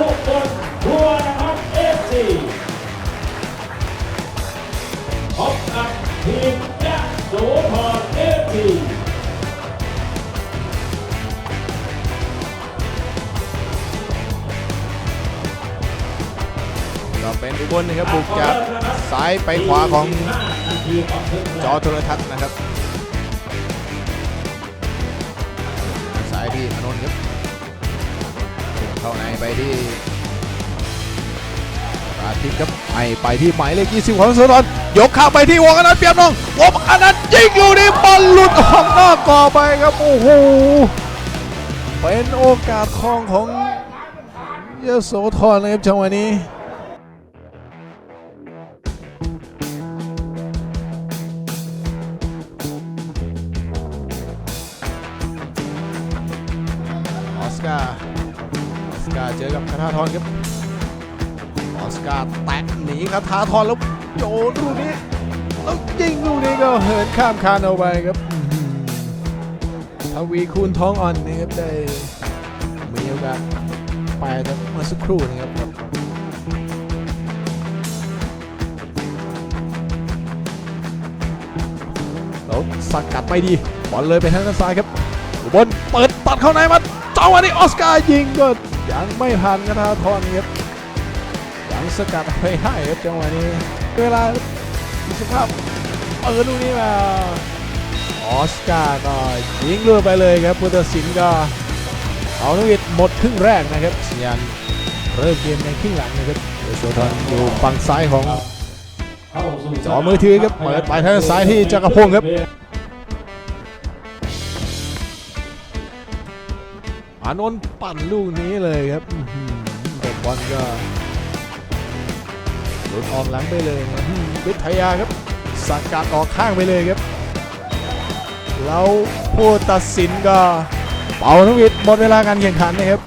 อุบลทัวร์นะครับเอฟซีพบกับทีมยะโสธรเอฟซีก็เป็นอุบลนะครับบุกจากซ้ายไปขวาของจอโทรทัศน์นะครับซ้ายที่อานนท์ครับ เข้าในไปที่อาทิตย์ครับให้ไปที่หมายเลข20ของสุนทรยกข้าไปที่วงอนันต์เปียมนงวงอนันต์ยิงลูกนี้บอลหลุดออกนอกกรอบไปครับโอ้โหเป็นโอกาสทองของยโสธรนะครับจังหวะนี้ออสการ์ การ์เจอกับคาถาทรครับออสการ์แตะหนีคาถาทรแล้วโยนลูกนี้แล้วยิงลูกนี้ก็เหินข้ามคานเอาไปครับทวีคูณท้องอ่อนนะครับได้มีโอกาสไปเมื่อสักครู่นะครับแล้วสกัดไม่ดีบอลเลยไปทางด้านซ้ายครับบลเปิดตัดเข้าในมาจังหวะนี้ออสการ์ยิงก็ ยังไม่ทันกระทาทรครับยังสกัดไปให้ครับจังหวะนี้ เวลาสภาพเปิดลูกนี้มาออสการ์ก็ยิงเรือไปเลยครับพุทธศิลป์ก็เอานวิทหมดครึ่งแรกนะครับสัญญาณเริ่มเกมในครึ่งหลังนะครับเดโซทอนอยู่ฝั่งซ้ายของจอมือถือครับเปิดไปทางซ้ายที่จักรพงศ์ครับ อานนท์ปั่นลูกนี้เลยครับแต่บอลก็หลุดออกหลังไปเลยนะอื้อวิทยาครับสกัดออกข้างไปเลยครับ แล้วผู้ตัดสินก็ เป่านกหวิดหมดเวลาการแข่งขันนะครับ